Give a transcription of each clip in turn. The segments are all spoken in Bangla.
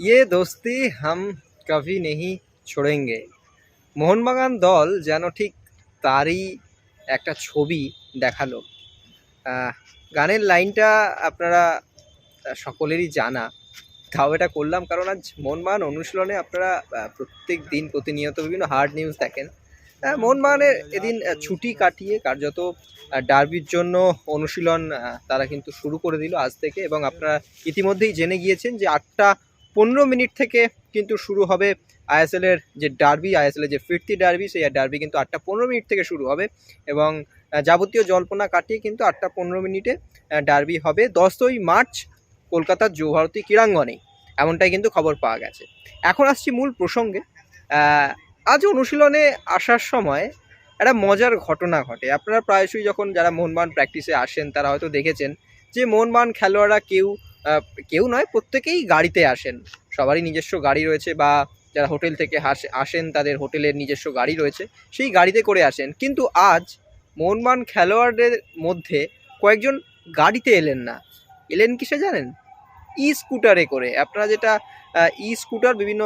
ইয়ে দোস্তি হাম কভি নেহি ছোড়েঙ্গে মোহনবাগান দল যেন ঠিক তারই একটা ছবি দেখাল। গানের লাইনটা আপনারা সকলেরই জানা। তাও এটা করলাম কারণ আজ মোহনবাগান অনুশীলনে আপনারা প্রত্যেক দিন প্রতিনিয়ত বিভিন্ন হার্ড নিউজ দেখেন। মোহনবাগানের এদিন ছুটি কাটিয়ে কার্যত ডার্বির জন্য অনুশীলন তারা কিন্তু শুরু করে দিল আজ থেকে এবং আপনারা ইতিমধ্যেই জেনে গিয়েছেন যে আটটা পনেরো মিনিট থেকে কিন্তু শুরু হবে আইএসএল এর যে ডার্বি, আইএসএল এর যে ফিরতি ডার্বি, সেই ডার্বি কিন্তু আটটা পনেরো মিনিট থেকে শুরু হবে এবং যাবতীয় জল্পনা কাটিয়ে কিন্তু আটটা পনেরো মিনিটে ডার্বি হবে। দশই মার্চ কলকাতার যৌভারতী ক্রীড়াঙ্গনে, এমনটাই কিন্তু খবর পাওয়া গেছে। এখন আসছি মূল প্রসঙ্গে। আজ অনুশীলনে আসার সময় একটা মজার ঘটনা ঘটে। আপনারা প্রায়শই যখন যারা মোহনবাগান প্র্যাকটিসে আসেন, তারা হয়তো দেখেছেন যে মোহনবাগান খেলোয়াড়রা কেউ কেউ নয়, প্রত্যেকেই গাড়িতে আসেন। সবারই নিজস্ব গাড়ি রয়েছে বা যারা হোটেল থেকে আসেন, তাদের হোটেলের নিজস্ব গাড়ি রয়েছে, সেই গাড়িতে করে আসেন। কিন্তু আজ মোহনবাগান খেলোয়াড়দের মধ্যে কয়েকজন গাড়িতে এলেন না। এলেন কিসে জানেন? ই স্কুটারে করে। আপনারা যেটা ই স্কুটার বিভিন্ন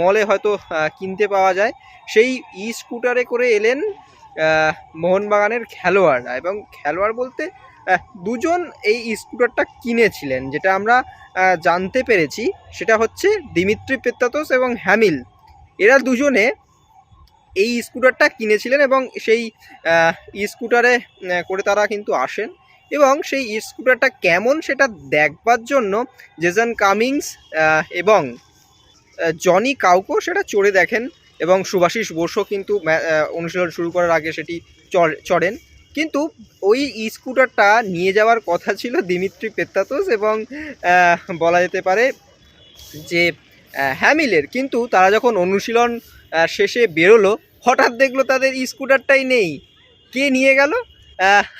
মলে হয়তো কিনতে পাওয়া যায়, সেই ই স্কুটারে করে এলেন মোহনবাগানের খেলোয়াড়রা এবং খেলোয়াড় বলতে দুজন এই স্কুটারটা কিনেছিলেন, যেটা আমরা জানতে পেরেছি। সেটা হচ্ছে দিমিত্রি পেত্তাতোস এবং হ্যামিল। এরা দুজনে এই স্কুটারটা কিনেছিলেন এবং সেই স্কুটারে করে তারা কিন্তু আসেন এবং সেই স্কুটারটা কেমন সেটা দেখবার জন্য জেজন কামিংস এবং জনি কাউকো সেটা চড়ে দেখেন। এবং সুভাষিস বসু কিন্তু অনুশীলন শুরু করার আগে সেটি চড়- চড়েন। কিন্তু ওই স্কুটারটা নিয়ে যাওয়ার কথা ছিল দিমিত্রি পেত্তাতোস এবং বলা যেতে পারে যে হ্যামিলের। কিন্তু তারা যখন অনুশীলন শেষে বেরোলো, হঠাৎ দেখল তাদের স্কুটারটাই নেই। কে নিয়ে গেল?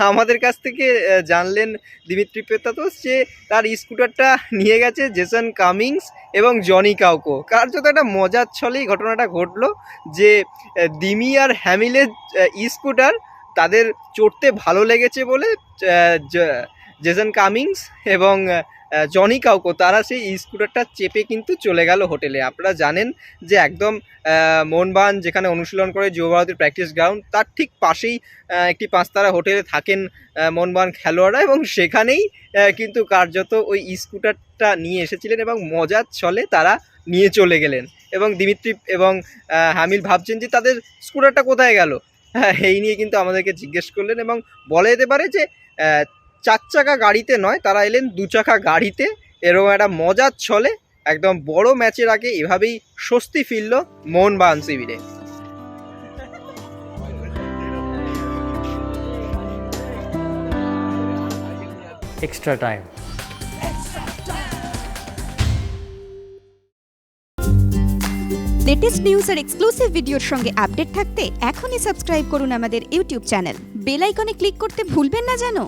আমাদের কাছ থেকে জানলেন দিমিত্রি পেতাতোস যে তার স্কুটারটা নিয়ে গেছে জেসন কামিংস এবং জনি কাউকো। কার যত একটা মজার ছলেই ঘটনাটা ঘটলো যে দিমি আর হ্যামিলের স্কুটার তাদের চড়তে ভালো লেগেছে বলে জেসন কামিংস এবং জনি কাউকো তারা সেই স্কুটারটা চেপে কিন্তু চলে গেল হোটেলে। আপনারা জানেন যে একদম আহ, মোহনবাগান যেখানে অনুশীলন করে যুবভারতীর প্র্যাকটিস গ্রাউন্ড তার ঠিক পাশেই একটি পাঁচতারা হোটেলে থাকেন আহ, মোহনবাগান খেলোয়াড়রা এবং সেখানেই কিন্তু কার্যত ওই স্কুটারটা নিয়ে এসেছিলেন এবং মজার ছলে তারা নিয়ে চলে গেলেন। এবং দিমিত্রি এবং হামিল ভাবছেন যে তাদের স্কুটারটা কোথায় গেল? হ্যাঁ এই নিয়ে কিন্তু আমাদেরকে জিজ্ঞেস করলেন এবং বলা যেতে পারে যে চার চাকা গাড়িতে নয় তারা এলেন দু চাকা গাড়িতে। এরকম একটা মজার ছলে একদম বড় ম্যাচের আগে এভাবেই স্বস্তি ফিরল মোহনবাগান শিবিরে। Extra time. লেটেস্ট নিউজ আর এক্সক্লুসিভ ভিডিওর সঙ্গে আপডেট থাকতে এখনই সাবস্ক্রাইব করুন আমাদের YouTube channel bell icon click করতে ভুলবেন না জানো?